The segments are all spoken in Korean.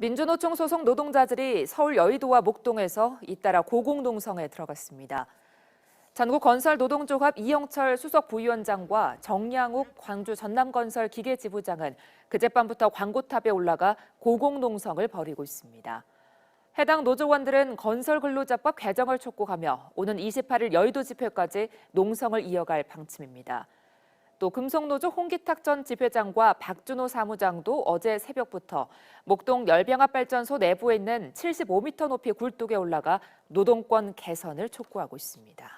민주노총 소속 노동자들이 서울 여의도와 목동에서 잇따라 고공농성에 들어갔습니다. 전국 건설 노동조합 이영철 수석 부위원장과 정양욱 광주 전남건설 기계지부장은 그젯밤부터 광고탑에 올라가 고공농성을 벌이고 있습니다. 해당 노조원들은 건설 근로자법 개정을 촉구하며 오는 28일 여의도 집회까지 농성을 이어갈 방침입니다. 또 금속노조 홍기탁 전 지회장과 박준호 사무장도 어제 새벽부터 목동 열병합발전소 내부에 있는 75m 높이 굴뚝에 올라가 노동권 개선을 촉구하고 있습니다.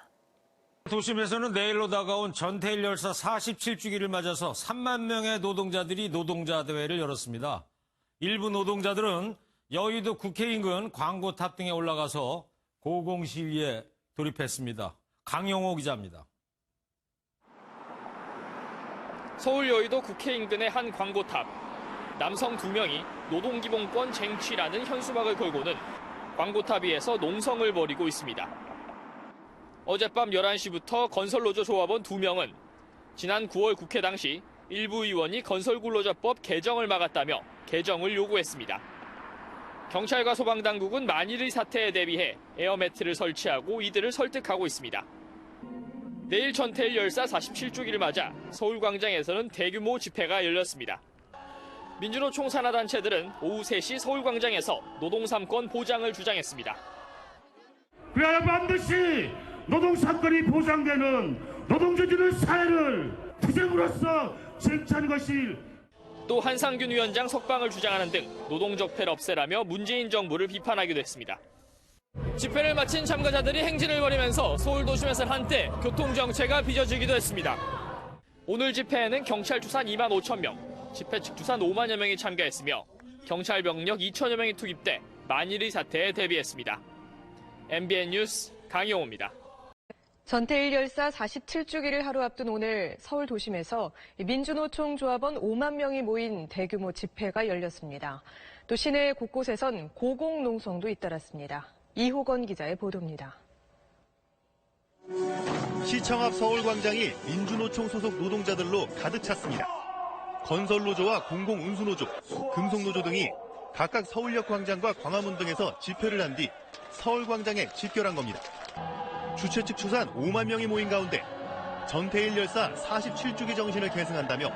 도심에서는 내일로 다가온 전태일 열사 47주기를 맞아서 3만 명의 노동자들이 노동자 대회를 열었습니다. 일부 노동자들은 여의도 국회 인근 광고탑 등에 올라가서 고공 시위에 돌입했습니다. 강영호 기자입니다. 서울 여의도 국회 인근의 한 광고탑. 남성 두 명이 노동기본권 쟁취라는 현수막을 걸고는 광고탑 위에서 농성을 벌이고 있습니다. 어젯밤 11시부터 건설노조 조합원 두 명은 지난 9월 국회 당시 일부 의원이 건설근로자법 개정을 막았다며 개정을 요구했습니다. 경찰과 소방당국은 만일의 사태에 대비해 에어매트를 설치하고 이들을 설득하고 있습니다. 내일 전태일 열사 47주기를 맞아 서울광장에서는 대규모 집회가 열렸습니다. 민주노 총 산하단체들은 오후 3시 서울광장에서 노동 3권 보장을 주장했습니다. 그래야 반드시 노동 사건이 보장되는 노동조직의 사회를 투쟁으로서 쟁취하는 것이 또 한상균 위원장 석방을 주장하는 등 노동적폐를 없애라며 문재인 정부를 비판하기도 했습니다. 집회를 마친 참가자들이 행진을 벌이면서 서울 도심에서는 한때 교통정체가 빚어지기도 했습니다. 오늘 집회에는 경찰 추산 2만 5천 명, 집회 측 추산 5만여 명이 참가했으며 경찰 병력 2천여 명이 투입돼 만일의 사태에 대비했습니다. MBN 뉴스 강용호입니다. 전태일 열사 47주기를 하루 앞둔 오늘 서울 도심에서 민주노총 조합원 5만 명이 모인 대규모 집회가 열렸습니다. 또 시내 곳곳에선 고공농성도 잇따랐습니다. 이호건 기자의 보도입니다. 시청 앞 서울광장이 민주노총 소속 노동자들로 가득 찼습니다. 건설노조와 공공운수노조, 금속노조 등이 각각 서울역 광장과 광화문 등에서 집회를 한 뒤 서울광장에 집결한 겁니다. 주최 측 추산 5만 명이 모인 가운데 전태일 열사 47주기 정신을 계승한다며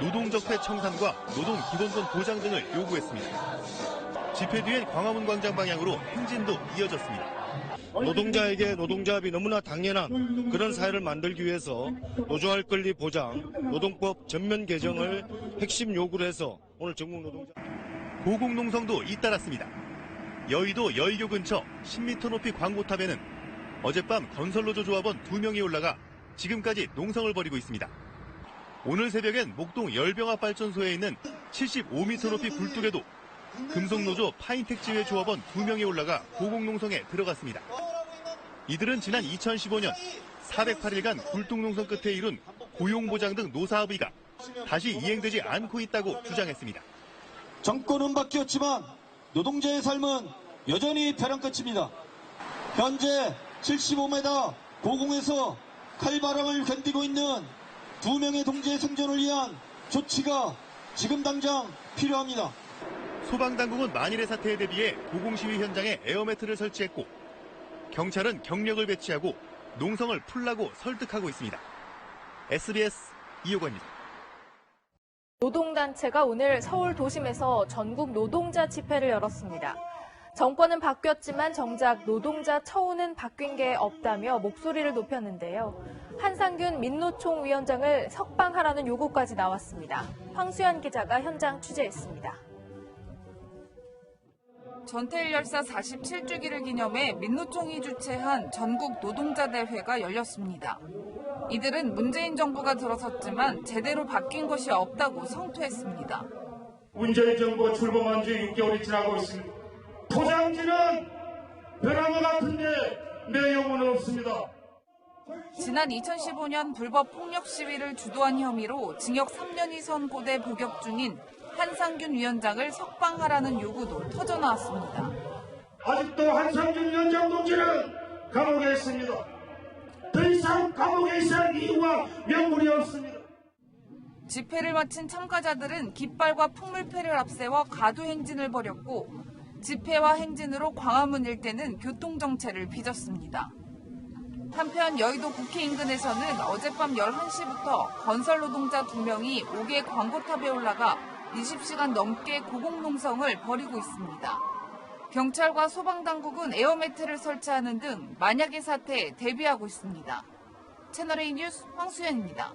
노동적폐 청산과 노동 기본권 보장 등을 요구했습니다. 집회 뒤엔 광화문 광장 방향으로 행진도 이어졌습니다. 노동자에게 노동조합이 너무나 당연한 그런 사회를 만들기 위해서 노조할 권리 보장, 노동법 전면 개정을 핵심 요구를 해서 오늘 전국 노동자 고공농성도 잇따랐습니다. 여의도 여의교 근처 10m 높이 광고탑에는 어젯밤 건설노조 조합원 2명이 올라가 지금까지 농성을 벌이고 있습니다. 오늘 새벽엔 목동 열병합 발전소에 있는 75m 높이 굴뚝에도 금속노조 파인텍지회 조합원 2명이 올라가 고공농성에 들어갔습니다. 이들은 지난 2015년 408일간 굴뚝농성 끝에 이룬 고용보장 등 노사합의가 다시 이행되지 않고 있다고 주장했습니다. 정권은 바뀌었지만 노동자의 삶은 여전히 벼랑 끝입니다. 현재 75m 고공에서 칼바람을 견디고 있는 두 명의 동지의 생존을 위한 조치가 지금 당장 필요합니다. 소방당국은 만일의 사태에 대비해 고공시위 현장에 에어매트를 설치했고 경찰은 경력을 배치하고 농성을 풀라고 설득하고 있습니다. SBS 이호건입니다. 노동단체가 오늘 서울 도심에서 전국 노동자 집회를 열었습니다. 정권은 바뀌었지만 정작 노동자 처우는 바뀐 게 없다며 목소리를 높였는데요. 한상균 민노총 위원장을 석방하라는 요구까지 나왔습니다. 황수연 기자가 현장 취재했습니다. 전태일 열사 47주기를 기념해 민노총이 주최한 전국 노동자 대회가 열렸습니다. 이들은 문재인 정부가 들어섰지만 제대로 바뀐 것이 없다고 성토했습니다. 문재인 정부가 출범한 지 6개월이 지나고 있습니다. 포장지는 벼랑과 같은데 내용은 없습니다. 지난 2015년 불법 폭력 시위를 주도한 혐의로 징역 3년이 선고돼 복역 중인 한상균 위원장을 석방하라는 요구도 터져나왔습니다. 아직도 한상준 위원장 동지는 감옥에 있습니다. 더 이상 감옥에 있을 이유와 명분이 없습니다. 집회를 마친 참가자들은 깃발과 풍물패를 앞세워 가두 행진을 벌였고 집회와 행진으로 광화문 일대는 교통정체를 빚었습니다. 한편 여의도 국회 인근에서는 어젯밤 11시부터 건설 노동자 2명이 5개 광고탑에 올라가 20시간 넘게 고공농성을 벌이고 있습니다. 경찰과 소방당국은 에어매트를 설치하는 등 만약의 사태에 대비하고 있습니다. 채널A 뉴스 황수연입니다.